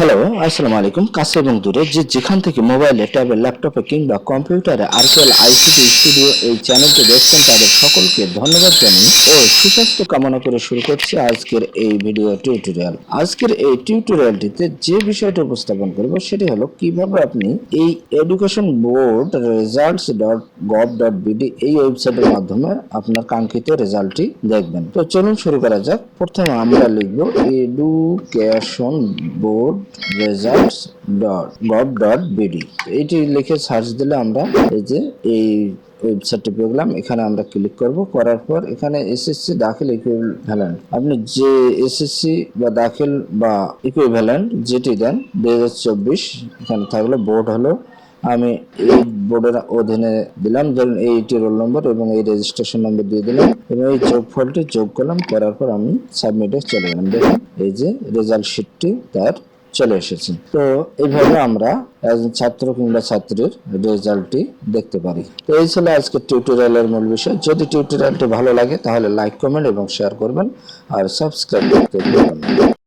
Hello আসসালামু আলাইকুম কাছে এবং দূরে যে যেখান থেকে মোবাইলে ট্যাবে ল্যাপটপে কিংবা কম্পিউটারে আরকেএল আইসিটি স্টুডিও এই চ্যানেলটি দেখছেন, তাদের সকলকে ধন্যবাদ জানিয়ে ও সুস্বাস্থ্য কামনা করে শুরু করছি আজকের এই ভিডিও টিউটোরিয়াল আজকের এই টিউটোরিয়ালটিতে যে বিষয়টি উপস্থাপন করব, সেটি হলো কীভাবে আপনি এই education board results dot gov dot BD এই ওয়েবসাইটের মাধ্যমে আপনার কাঙ্ক্ষিত রেজাল্টটি দেখবেন। তো চলুন শুরু করা যাক। প্রথমে আমরা লিখব education board results dot gov dot এইটি লিখে সার্চ দিলে আমরা এই যে এই ওয়েবসাইটটি পেলাম, এখানে আমরা ক্লিক করব। করার পর এখানে এসএসসি দাখিল ইকুইভ্যালেন্ট আপনি যে এসএসসি বা দাখিল বা ইকুইভ্যালেন্ট যেটি দেন, দুই হাজার চব্বিশ, এখানে থাকল বোর্ড হলো। আমি এই বোর্ডের অধীনে দিলাম, ধরুন এইটি রোল নম্বর এবং এই রেজিস্ট্রেশন নম্বর দিয়ে দিলাম। এবং এই যোগ ফলটি যোগ করলাম, করার পর আমি সাবমিটে চলে গেলাম। দেখুন, এই যে রেজাল্ট শিটটি তার চলে এসেছে। তো এইভাবে আমরা একজন ছাত্র কিংবা ছাত্রীর রেজাল্টটি দেখতে পারি। তো এই ছিল আজকের টিউটোরিয়ালের মূল বিষয়। যদি টিউটোরিয়ালটি ভালো লাগে তাহলে লাইক কমেন্ট এবং শেয়ার করবেন। আর সাবস্ক্রাইব করতে ভুলবেন না।